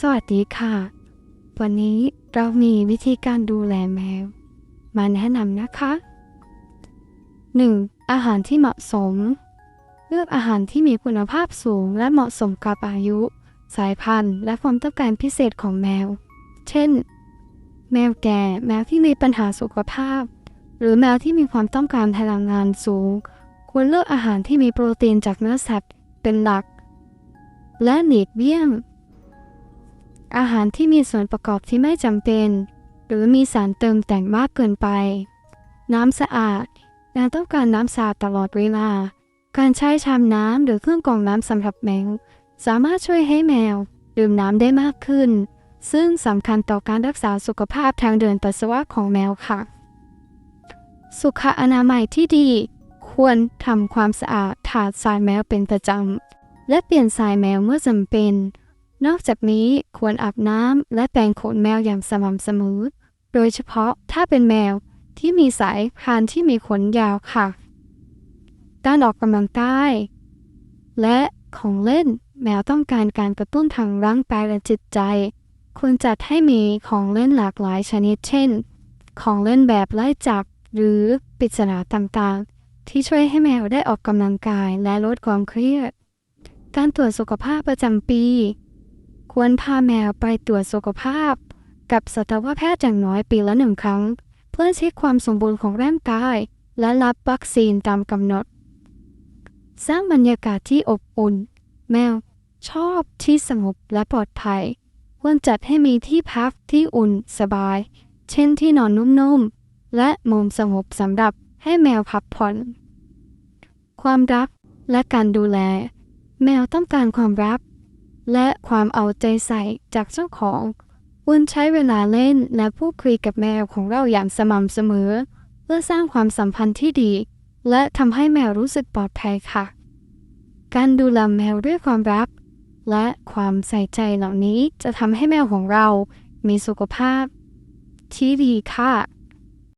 สวัสดีค่ะ วันนี้เรามีวิธีการดูแลแมว มาแนะนำนะคะ 1. อาหารที่เหมาะสม เลือกอาหารที่มีคุณภาพสูงและเหมาะสมกับอายุ สายพันธุ์ และความต้องการพิเศษของแมว เช่น แมวแก่ แมวที่มีปัญหาสุขภาพ หรือแมวที่มีความต้องการพลังงานสูง ควรเลือกอาหารที่มีโปรตีนจากเนื้อสัตว์เป็นหลัก และหลีกเลี่ยง อาหารที่มีส่วนประกอบที่ไม่จำเป็น หรือมีสารเติมแต่งมากเกินไป น้ำสะอาดแมวต้องการน้ำสะอาดตลอดเวลา การใช้ชามน้ำหรือเครื่องกรองน้ำสำหรับแมว สามารถช่วยให้แมว ดื่มน้ำได้มากขึ้น ซึ่งสำคัญต่อการรักษาสุขภาพทางเดินปัสสาวะของแมวค่ะ สุขอนามัยที่ดี ควรทำความสะอาดถาดทรายแมวเป็นประจำและเปลี่ยนทรายแมวเมื่อจำเป็น นอกจากนี้ควรอาบน้ำและแปรงขนแมวอย่างสม่ำเสมอ โดยเฉพาะถ้าเป็นแมวที่มีสายพานที่มีขนยาวค่ะการออกกำลังกายและของเล่นแมวต้องการการกระตุ้นทางร่างกายและจิตใจ ควรจัดให้มีของเล่นหลากหลายชนิดเช่น ของเล่นแบบไล่จับหรือปริศนาต่างๆ ที่ช่วยให้แมวได้ออกกำลังกายและลดความเครียด การตรวจสุขภาพประจำปี ควรพาแมวไปตรวจสุขภาพ กับสัตวแพทย์อย่างน้อยปีละหนึ่งครั้ง เพื่อเช็คความสมบูรณ์ของร่างกาย และรับวัคซีนตามกำหนด สร้างบรรยากาศที่อบอุ่น แมว ชอบที่สงบและปลอดภัย ควรจัดให้มีที่พักที่อุ่นสบาย เช่นที่นอนนุ่มๆ และมุมสงบสำหรับให้แมวพักผ่อน ความรักและการดูแล แมวต้องการความรัก และความเอาใจใส่จากเจ้าของควรใช้เวลาเล่นและพูดคุยกับแมวของเราอย่างสม่ำเสมอ เพื่อสร้างความสัมพันธ์ที่ดี และทำให้แมวรู้สึกปลอดภัยค่ะ การดูแลแมวด้วยความรัก และความใส่ใจเหล่านี้จะทำให้แมวของเรามีสุขภาพที่ดีค่ะ